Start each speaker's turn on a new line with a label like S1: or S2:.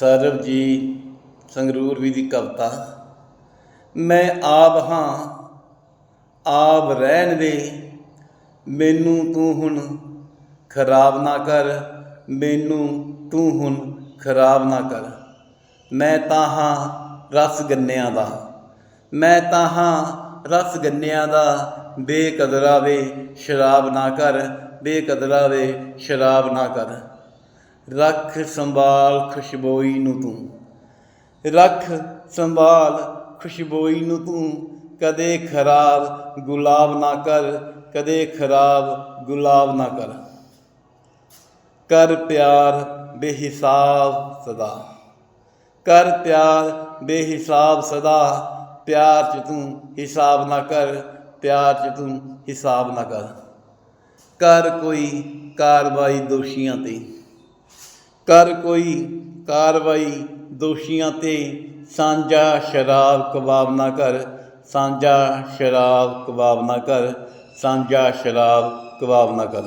S1: ਸਰਬ ਜੀ ਸੰਗਰੂਰ ਵੀ ਦੀ ਕਵਿਤਾ। ਮੈਂ ਆਪ ਹਾਂ, ਆਪ ਰਹਿਣ ਦੇ। ਮੈਨੂੰ ਤੂੰ ਹੁਣ ਖਰਾਬ ਨਾ ਕਰ। ਮੈਨੂੰ ਤੂੰ ਹੁਣ ਖਰਾਬ ਨਾ ਕਰ। ਮੈਂ ਤਾਂ ਹਾਂ ਰਸ ਗੰਨਿਆਂ ਦਾ। ਮੈਂ ਤਾਂ ਹਾਂ ਰਸ ਗੰਨਿਆਂ ਦਾ। ਬੇਕਦਰਾ ਵੇ ਸ਼ਰਾਬ ਨਾ ਕਰ। ਬੇਕਦਰਾ ਵੇ ਸ਼ਰਾਬ ਨਾ ਕਰ। ਰੱਖ ਸੰਭਾਲ ਖੁਸ਼ਬੋਈ ਨੂੰ ਤੂੰ। ਰੱਖ ਸੰਭਾਲ ਖੁਸ਼ਬੋਈ ਨੂੰ ਤੂੰ। ਕਦੇ ਖਰਾਬ ਗੁਲਾਬ ਨਾ ਕਰ, ਕਦੇ ਖਰਾਬ ਗੁਲਾਬ ਨਾ ਕਰ। ਕਰ ਪਿਆਰ ਬੇਹਿਸਾਬ ਸਦਾ। ਕਰ ਪਿਆਰ ਬੇਹਿਸਾਬ ਸਦਾ। ਪਿਆਰ ਚ ਤੂੰ ਹਿਸਾਬ ਨਾ ਕਰ, ਪਿਆਰ ਚ ਤੂੰ ਹਿਸਾਬ ਨਾ ਕਰ। ਕਰ ਕੋਈ ਕਾਰਵਾਈ ਦੋਸ਼ੀਆਂ ਤੇ। ਕਰ ਕੋਈ ਕਾਰਵਾਈ ਦੋਸ਼ੀਆਂ ਤੇ ਸਾਂਝਾ ਸ਼ਰਾਬ ਕਬਾਬ ਨਾ ਕਰ, ਸਾਂਝਾ ਸ਼ਰਾਬ ਕਬਾਬ ਨਾ ਕਰ, ਸਾਂਝਾ ਸ਼ਰਾਬ ਕਬਾਬ ਨਾ ਕਰ।